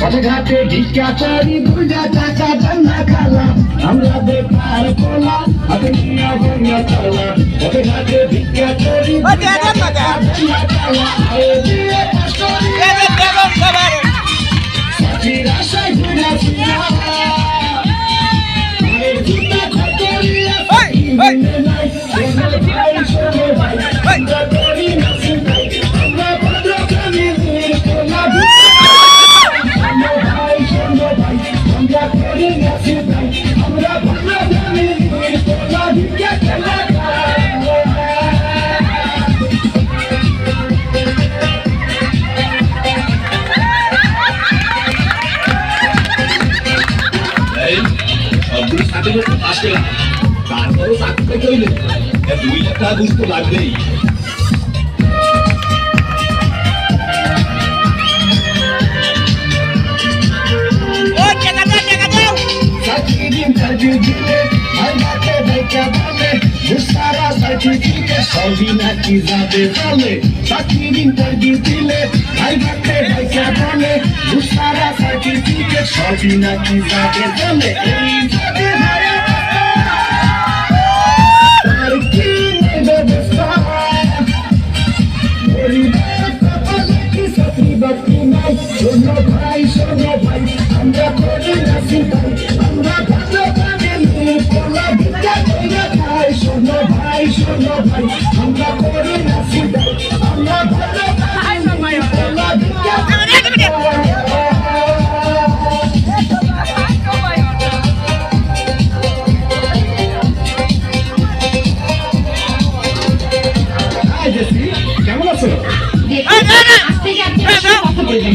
পথে ঘাটে ভিক্ষা করি বুঝা টাকা জান্না খালা আমরা বেকার পোলা, হাতে নিয়ে বন্যা চালা পথে ঘাটে ভিক্ষা দেয়া। জান্না খালা সাথে করতে পাস পেলাম তারপরও চাকরিটা কইলে দুই লাখ টাকা বুঝতে লাগবেই ও টাকা দাও টাকা দাও সাকিরিন কাজে দিলে আর মাকে দেখা বলে মুসারা সার্টিফিকেট সবই নাকি যাবে চলে সাকিরিন কাজে দিলে আর মাকে দেখা বলে মুসারা সার্টিফিকেট সবই নাকি যাবে চলে এই যাবে ভাই শোনো ভাই আমরা করি না সিপাই আমরা ভালো ফ্যামিলি পোলা ভিক্ষা কইরা খাই শোনো ভাই শোনো ভাই আমরা করি না সিপাই আমরা ভালো ফ্যামিলি পোলা ভিক্ষা কেমন আছো এই, না, না। আস্তে যাচ্ছে এই, দাও। কথা বলবেন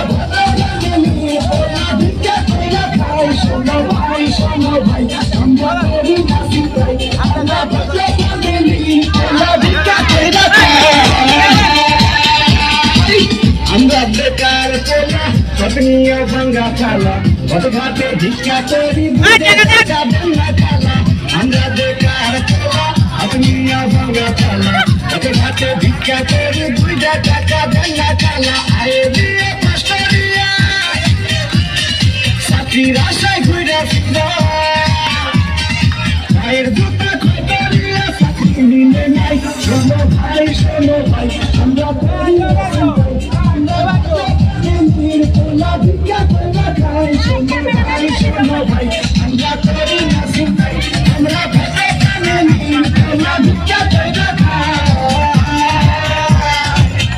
আমরা বেকার পোলা পত্নীয় ভাঙ্গা চালা পথ ঘাটে ভিক্ষা করি ভাঙ্গা চালা আমরা বেকার পোলা পত্নীয় ভাঙ্গা চালা পথ ঘাটে ভিক্ষা করি বুঝে টাকা ভাঙ্গা চালা আয়ে দিয়ে আশায় ঘুরে ফিরা